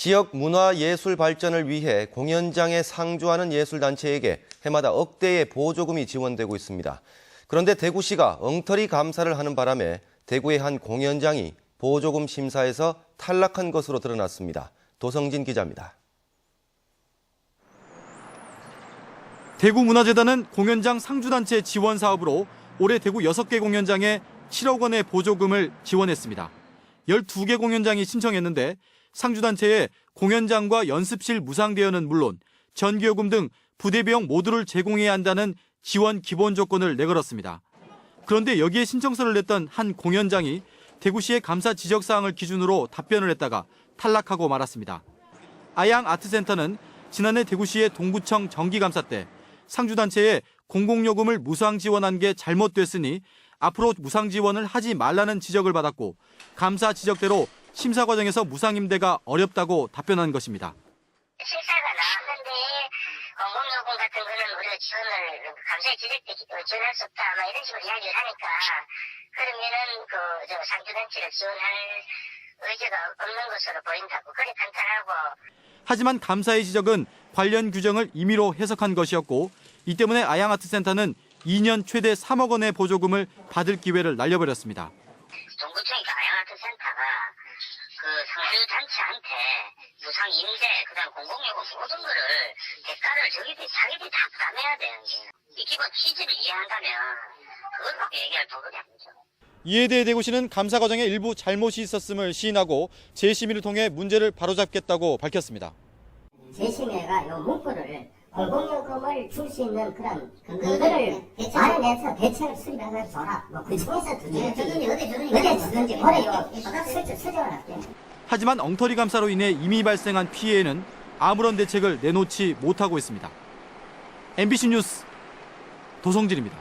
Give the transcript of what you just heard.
지역 문화 예술 발전을 위해 공연장에 상주하는 예술단체에게 해마다 억대의 보조금이 지원되고 있습니다. 그런데 대구시가 엉터리 감사를 하는 바람에 대구의 한 공연장이 보조금 심사에서 탈락한 것으로 드러났습니다. 도성진 기자입니다. 대구문화재단은 공연장 상주단체 지원 사업으로 올해 대구 6개 공연장에 7억 원의 보조금을 지원했습니다. 12개 공연장이 신청했는데 상주단체에 공연장과 연습실 무상 대여는 물론 전기요금 등 부대 비용 모두를 제공해야 한다는 지원 기본 조건을 내걸었습니다. 그런데 여기에 신청서를 냈던 한 공연장이 대구시의 감사 지적 사항을 기준으로 답변을 했다가 탈락하고 말았습니다. 아양 아트센터는 지난해 대구시의 동구청 정기감사 때 상주단체에 공공요금을 무상 지원한 게 잘못됐으니 앞으로 무상 지원을 하지 말라는 지적을 받았고 감사 지적대로 심사 과정에서 무상 임대가 어렵다고 답변한 것입니다. 심사가 나왔는데 공공요금 같은 거는 우리가 지원을 감사에 지적되기 때문에 지원할 수 없다 막 이런 식으로 이야기를 하니까 그러면은 그저 상주단체를 지원할 의지가 없는 것으로 보인다고 그래 판단하고 하지만 감사의 지적은 관련 규정을 임의로 해석한 것이었고 이 때문에 아양아트센터는 2년 최대 3억 원의 보조금을 받을 기회를 날려버렸습니다. 동구청이니까 아양아트 센터가 그 상주단체한테 무상 임대 그다음 공공요금 모든 거를 대가를 저기들이 자기들이 다 부담해야 돼요 이게. 이 기본 취지를 이해한다면 그걸 갖고 얘기할 도덕이 아니죠. 이에 대해 대구시는 감사 과정에 일부 잘못이 있었음을 시인하고 재심의를 통해 문제를 바로잡겠다고 밝혔습니다. 재심회가 요 문구를 공공요금을 줄 수 있는 그런 근거를 마련해서 대책을 수립해서 줘라. 뭐그 중에서 두든지 어디 주든지 어디 주든지 그래 요 슬쩍 수정을 할게요. 하지만 엉터리 감사로 인해 이미 발생한 피해에는 아무런 대책을 내놓지 못하고 있습니다. MBC 뉴스 도성진입니다.